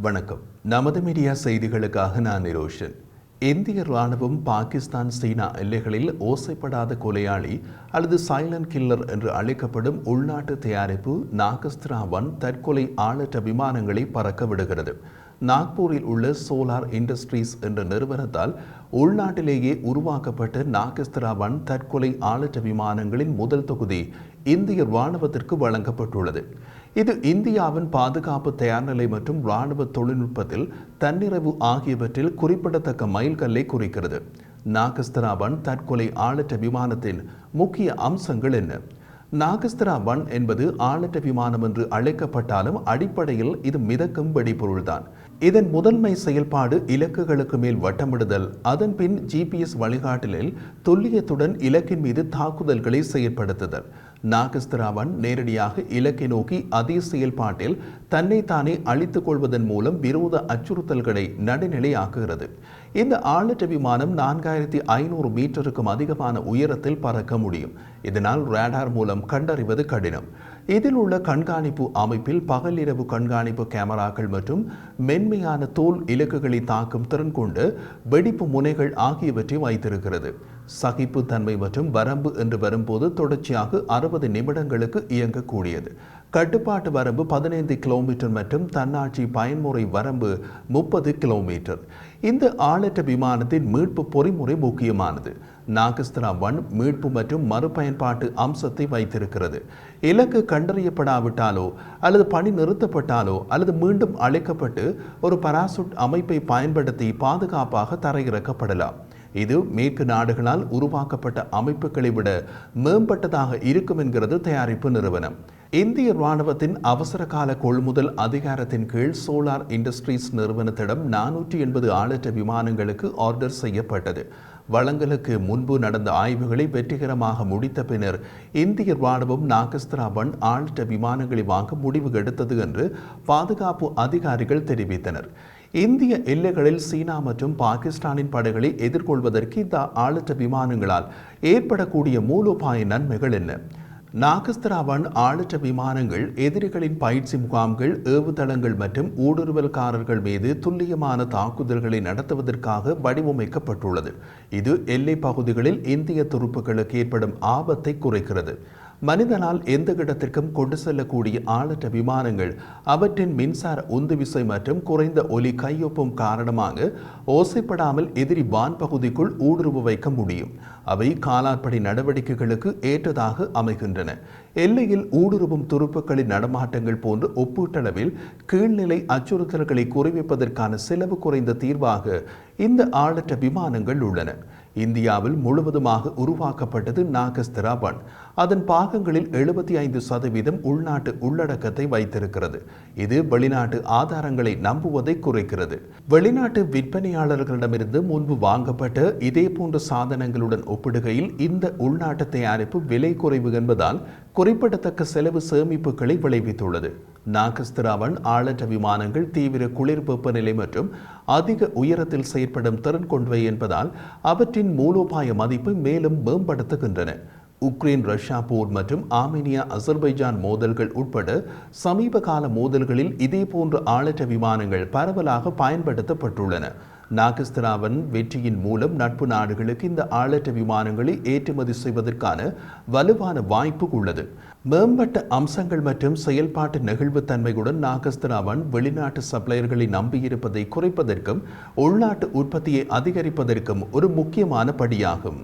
வணக்கம். நமது மீடியா செய்திகளுக்காக நான் நிரோஷன். இந்திய ராணுவம் பாகிஸ்தான் சீனா எல்லைகளில் ஓசைப்படாத கொலையாளி அல்லது சைலண்ட் கில்லர் என்று அழைக்கப்படும் உள்நாட்டு தயாரிப்பு நாகஸ்திராவன் தற்கொலை ஆளற்ற விமானங்களை பறக்க விடுகிறது. நாக்பூரில் உள்ள சோலார் இண்டஸ்ட்ரீஸ் என்ற நிறுவனத்தால் உள்நாட்டிலேயே உருவாக்கப்பட்ட நாகஸ்திரா தற்கொலை ஆளற்ற விமானங்களின் முதல் தொகுதி இந்திய இராணுவத்திற்கு வழங்கப்பட்டுள்ளது. இது இந்தியாவின் பாதுகாப்பு தயார்நிலை மற்றும் இராணுவ தொழில்நுட்பத்தில் தன்னிறைவு ஆகியவற்றில் குறிப்பிடத்தக்க மைல்கல்லை குறிக்கிறது. நாகஸ்திரா ஒன் தற்கொலை ஆளற்ற விமானத்தின் முக்கிய அம்சங்கள் என்ன? நாகஸ்திரா ஒன் என்பது ஆளற்ற விமானம் என்று அழைக்கப்பட்டாலும் அடிப்படையில் இது மிதக்கும் வெடிபொருள்தான். இதன் முதன்மை செயல்பாடு இலக்குகளுக்கு மேல் வட்டமிடுதல். அதன் பின் ஜிபிஎஸ் வழிகாட்டலில் துல்லியத்துடன் இலக்கின் மீது தாக்குதல்களை செயற்படுத்துதல். நாகஸ்திராவன் நேரடியாக இலக்கை நோக்கி அதே செயல்பாட்டில் தன்னைத்தானே அழித்துக் கொள்வதன் மூலம் விரோத அச்சுறுத்தல்களை நடுநிலையாக்குகிறது. இந்த ஆளற்ற விமானம் நான்காயிரத்தி ஐநூறு மீட்டருக்கும் அதிகமான உயரத்தில் பறக்க முடியும். இதனால் ரேடார் மூலம் கண்டறிவது கடினம். இதில் உள்ள கண்காணிப்பு அமைப்பில் பகல் இரவு கண்காணிப்பு கேமராக்கள் மற்றும் மென்மையான தோல் இலக்குகளை தாக்கும் திறன் கொண்டு வெடிப்பு முனைகள் ஆகியவற்றை வைத்திருக்கிறது. சகிப்பு தன்மை மற்றும் வரம்பு என்று வரும்போது தொடர்ச்சியாக அறுபது நிமிடங்களுக்கு இயங்கக்கூடியது. கட்டுப்பாட்டு வரம்பு பதினைந்து கிலோமீட்டர் மற்றும் தன்னாட்சி பயன்முறை வரம்பு முப்பது கிலோமீட்டர். இந்த ஆளற்ற விமானத்தின் மீட்பு பொறிமுறை முக்கியமானது. நாகஸ்திரா வன் மீட்பு மற்றும் மறுபயன்பாட்டு அம்சத்தை வைத்திருக்கிறது. இலக்கு கண்டறியப்படாவிட்டாலோ அல்லது பணி நிறுத்தப்பட்டாலோ அல்லது மீண்டும் அழைக்கப்பட்டு ஒரு பராசூட் அமைப்பை பயன்படுத்தி பாதுகாப்பாக தரையிறக்கப்படலாம். இது மேற்கு நாடுகளால் உருவாக்கப்பட்ட அமைப்புகளை விட மேம்பட்டதாக இருக்கும் என்கிறது தயாரிப்பு நிறுவனம். இந்திய ராணுவத்தின் அவசர கால கொள்முதல் அதிகாரத்தின் கீழ் சோலார் இண்டஸ்ட்ரீஸ் நிறுவனத்திடம் நானூற்றி எண்பது ஆளற்ற விமானங்களுக்கு ஆர்டர் செய்யப்பட்டது. வளங்களுக்கு முன்பு நடந்த ஆய்வுகளை வெற்றிகரமாக முடித்த பின்னர் இந்திய ராணுவம் நாகஸ்திரா ஒன் ஆளற்ற விமானங்களை வாங்க முடிவு எடுத்தது என்று பாதுகாப்பு அதிகாரிகள் தெரிவித்தனர். இந்திய எல்லைகளில் சீனா மற்றும் பாகிஸ்தானின் படைகளை எதிர்கொள்வதற்கு இந்த ஆளற்ற விமானங்களால் ஏற்படக்கூடிய மூலோபாய நன்மைகள் என்ன? நாகஸ்திராவன் ஆளற்ற விமானங்கள் எதிரிகளின் பயிற்சி முகாம்கள் ஏவுதளங்கள் மற்றும் ஊடுருவல்காரர்கள் மீது துல்லியமான தாக்குதல்களை நடத்துவதற்காக வடிவமைக்கப்பட்டுள்ளது. இது எல்லை பகுதிகளில் இந்திய துருப்புகளுக்கு ஏற்படும் ஆபத்தை குறைக்கிறது. மனிதனால் எந்த இடத்திற்கும் கொண்டு செல்லக்கூடிய ஆளற்ற விமானங்கள் அவற்றின் மின்சார உந்துவிசை மற்றும் குறைந்த ஒலி கையொப்பும் காரணமாக ஓசைப்படாமல் எதிரி வான் பகுதிக்குள் ஊடுருவ வைக்க முடியும். அவை காலாட்படை நடவடிக்கைகளுக்கு ஏற்றதாக அமைகின்றன. எல்லையில் ஊடுருவும் துருப்புக்களின் நடமாட்டங்கள் போன்று ஒப்பீட்டளவில் கீழ்நிலை அச்சுறுத்தல்களை குறைவிப்பதற்கான செலவு குறைந்த தீர்வாக இந்த ஆளற்ற விமானங்கள் உள்ளன. இந்தியாவில் முழுவதுமாக உருவாக்கப்பட்டது நாகஸ்திராபன் அதன் பாகங்களில் எழுபத்தி ஐந்து சதவீதம் உள்நாட்டு உள்ளடக்கத்தை வைத்திருக்கிறது. இது வெளிநாட்டு ஆதாரங்களை நம்புவதை குறைக்கிறது. வெளிநாட்டு விற்பனையாளர்களிடமிருந்து முன்பு வாங்கப்பட்ட இதே போன்ற சாதனங்களுடன் ஒப்பிடுகையில் இந்த உள்நாட்டு தயாரிப்பு விலை குறைவு என்பதால் குறிப்பிடத்தக்க செலவு சேமிப்புகளை விளைவித்துள்ளது. நாகஸ்திராவன் ஆளற்ற விமானங்கள் தீவிர குளிர் வெப்பநிலை மற்றும் அதிக உயரத்தில் செயற்படும் திறன் கொண்டவை என்பதால் அவற்றின் மூலோபாய மதிப்பு மேலும் மேம்படுத்துகின்றன. உக்ரைன் ரஷ்யா போர் மற்றும் ஆர்மேனியா அசர்பைஜான் மோதல்கள் உட்பட சமீப கால மோதல்களில் இதே போன்ற ஆளற்ற விமானங்கள் பரவலாக பயன்படுத்தப்பட்டுள்ளன. நாகஸ்திராவன் வெற்றியின் மூலம் நட்பு நாடுகளுக்கு இந்த ஆளற்ற விமானங்களை ஏற்றுமதி செய்வதற்கான வலுவான வாய்ப்பு உள்ளது. மேம்பட்ட அம்சங்கள் மற்றும் செயல்பாட்டு நெகிழ்வுத்தன்மையுடன் நாகஸ்திராவன் வெளிநாட்டு சப்ளையர்களை நம்பியிருப்பதை குறைப்பதற்கும் உள்நாட்டு உற்பத்தியை அதிகரிப்பதற்கும் ஒரு முக்கியமான படியாகும்.